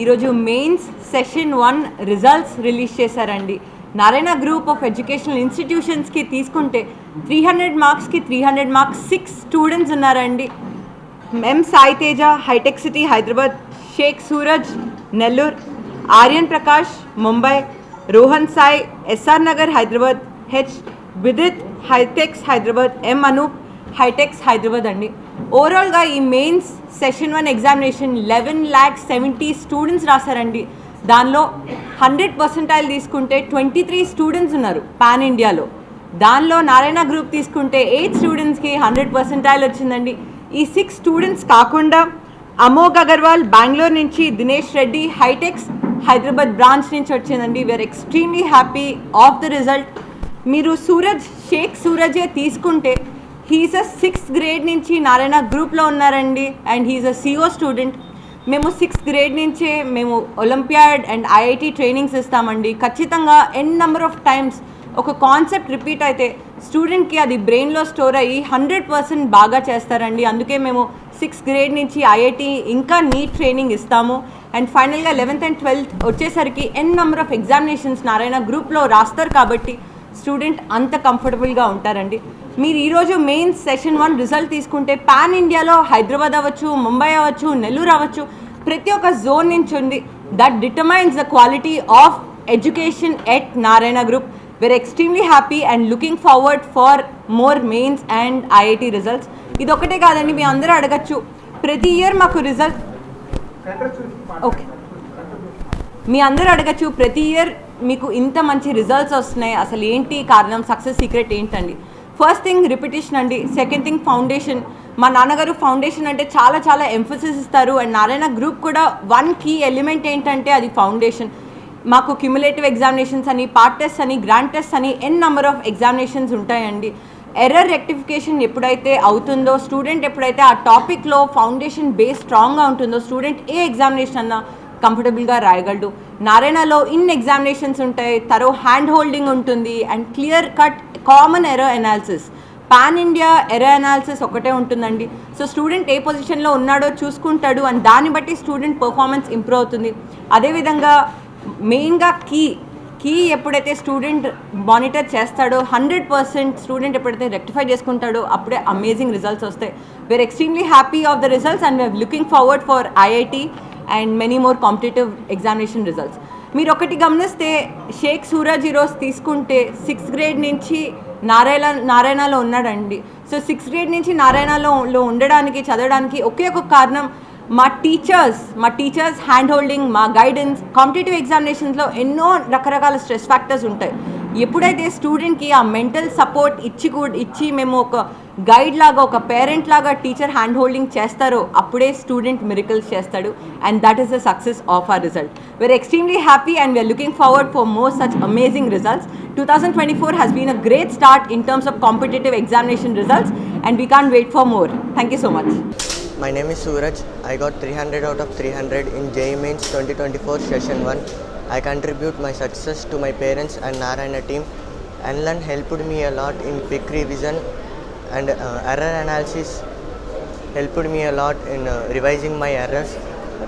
ఈరోజు mains session one results release చేశారండి. Narayana group of educational ఇన్స్టిట్యూషన్స్కి తీసుకుంటే త్రీ హండ్రెడ్ మార్క్స్కి three hundred marks six students ఉన్నారండి. ఎం సాయి తేజ హైటెక్ city Hyderabad Shaik Suraj Nellore Aryan Prakash Mumbai Rohan Sai SR Nagar Hyderabad H Vidith HITEX Hyderabad M Anoop HITEX Hyderabad అండి. ఓవరాల్గా ఈ mains session one examination eleven lakh seventy students రాశారండి. దానిలో హండ్రెడ్ పర్సెంటైల్ తీసుకుంటే ట్వంటీ త్రీ స్టూడెంట్స్ ఉన్నారు పాన్ ఇండియాలో దానిలో నారాయణ గ్రూప్ తీసుకుంటే ఎయిట్ స్టూడెంట్స్కి హండ్రెడ్ పర్సెంటైల్ వచ్చిందండి. ఈ సిక్స్ స్టూడెంట్స్ కాకుండా అమోఘ్ అగర్వాల్ బెంగళూరు నుంచి దినేష్ రెడ్డి హైటెక్స్ హైదరాబాద్ బ్రాంచ్ నుంచి వచ్చిందండి. We're extremely happy of the result మీరు సూరజ్ షేక్ సూరజే తీసుకుంటే హీఈస్ అ సిక్స్త్ గ్రేడ్ నుంచి నారాయణ గ్రూప్లో ఉన్నారండి and he's a CO student మేము సిక్స్త్ గ్రేడ్ నుంచే మేము ఒలింపియాడ్ అండ్ ఐఐటి ట్రైనింగ్స్ ఇస్తామండి. ఖచ్చితంగా ఎన్ నెంబర్ ఆఫ్ టైమ్స్ ఒక కాన్సెప్ట్ రిపీట్ అయితే స్టూడెంట్కి అది బ్రెయిన్లో స్టోర్ అయ్యి హండ్రెడ్ పర్సెంట్ బాగా చేస్తారండి. అందుకే మేము సిక్స్త్ గ్రేడ్ నుంచి ఐఐటి ఇంకా నీట్ ట్రైనింగ్ ఇస్తాము. అండ్ ఫైనల్గా లెవెన్త్ అండ్ ట్వెల్త్ వచ్చేసరికి N number of examinations Narayana గ్రూప్లో రాస్తారు కాబట్టి స్టూడెంట్ అంత కంఫర్టబుల్గా ఉంటారండి. మీరు ఈరోజు మెయిన్ సెషన్ వన్ రిజల్ట్ తీసుకుంటే పాన్ ఇండియాలో హైదరాబాద్ అవ్వచ్చు ముంబై అవ్వచ్చు నెల్లూరు అవ్వచ్చు ప్రతి ఒక్క జోన్ నుంచి ఉంది. That determines the quality of education at Narayana group we're extremely happy and looking forward for more mains and IIT results ఇది ఒకటే కాదండి మీ అందరూ అడగచ్చు. ప్రతి ఇయర్ మాకు రిజల్ట్ ఓకే మీ అందరూ అడగచ్చు ప్రతి ఇయర్ మీకు ఇంత మంచి రిజల్ట్స్ వస్తున్నాయి. అసలు ఏంటి కారణం? సక్సెస్ సీక్రెట్ ఏంటండి? ఫస్ట్ థింగ్ రిపిటేషన్ అండి. సెకండ్ థింగ్ ఫౌండేషన్ మా నాన్నగారు ఫౌండేషన్ అంటే చాలా చాలా ఎంఫసిస్ ఇస్తారు. అండ్ నారాయణ గ్రూప్ కూడా వన్ కీ ఎలిమెంట్ ఏంటంటే అది ఫౌండేషన్ మాకు క్యుములేటివ్ ఎగ్జామినేషన్స్ అని పార్ట్ టెస్ట్ అని గ్రాండ్ టెస్ట్ అని ఎన్ నెంబర్ ఆఫ్ ఎగ్జామినేషన్స్ ఉంటాయండి. ఎర్రర్ రెక్టిఫికేషన్ ఎప్పుడైతే అవుతుందో స్టూడెంట్ ఎప్పుడైతే ఆ టాపిక్లో ఫౌండేషన్ బేస్ స్ట్రాంగ్గా ఉంటుందో స్టూడెంట్ ఏ ఎగ్జామినేషన్ అన్నా కంఫర్టబుల్గా రాయగలడు. నారాయణలో ఇన్ ఎగ్జామినేషన్స్ ఉంటాయి తరో హ్యాండ్ హోల్డింగ్ ఉంటుంది and clear cut common error analysis. Pan India error analysis ఒకటే ఉంటుందండి. సో స్టూడెంట్ ఏ పొజిషన్లో ఉన్నాడో చూసుకుంటాడు అండ్ దాన్ని బట్టి స్టూడెంట్ పర్ఫార్మెన్స్ ఇంప్రూవ్ అవుతుంది. అదేవిధంగా మెయిన్గా కీ కీ ఎప్పుడైతే స్టూడెంట్ మానిటర్ చేస్తాడో హండ్రెడ్ పర్సెంట్ స్టూడెంట్ ఎప్పుడైతే రెక్టిఫై చేసుకుంటాడో అప్పుడే అమేజింగ్ రిజల్ట్స్ వస్తాయి. We're extremely happy of the results and we're looking forward for IIT and many more competitive examination results. మీరు ఒకటి గమనిస్తే షేక్ సూరజ్ ఈరోజు తీసుకుంటే సిక్స్త్ గ్రేడ్ నుంచి నారాయణ నారాయణలో ఉన్నాడండి. సో సిక్స్త్ గ్రేడ్ నుంచి నారాయణలో లో ఉండడానికి చదవడానికి ఒకే ఒక కారణం మా టీచర్స్ మా టీచర్స్ హ్యాండ్ హోల్డింగ్ మా గైడెన్స్ కాంపిటేటివ్ ఎగ్జామినేషన్స్లో ఎన్నో రకరకాల స్ట్రెస్ ఫ్యాక్టర్స్ ఉంటాయి. ఎప్పుడైతే స్టూడెంట్కి ఆ మెంటల్ సపోర్ట్ ఇచ్చి కూడా ఇచ్చి మేము ఒక గైడ్ లాగా ఒక పేరెంట్ లాగా టీచర్ హ్యాండ్ హోల్డింగ్ చేస్తారో అప్పుడే స్టూడెంట్ మిరికల్స్ చేస్తాడు. And that is the success of our result we're extremely happy and we're looking forward for more such amazing results two thousand twenty four has been a great start in terms of competitive examination results and we can wait for more thank you so much My name is Suraj. I got 300 out of 300 in JEE Mains 2024 Session 1. I contribute my success to my parents and Narayana team. Anlan helped me a lot in quick revision and uh, error analysis helped me a lot in uh, revising my errors.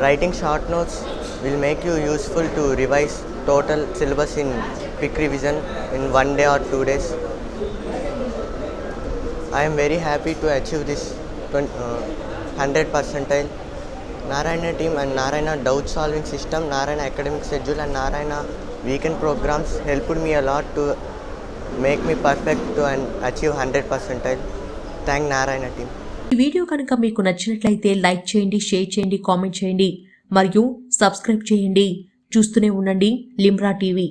Writing short notes will make you useful to revise total syllabus in quick revision in one day or two days. I am very happy to achieve this 20, uh, 100 percentile. Narayana team and Narayana doubt solving system Narayana academic schedule and Narayana weekend programmes helped me a lot to make me perfect to and achieve hundred percent. Thank Narayana team ఈ video కనుక మీకు నచ్చినట్లయితే like చేయండి share చేయండి comment చేయండి మరియు subscribe చేయండి. చూస్తూనే ఉండండి లిమ్రా టీవీ.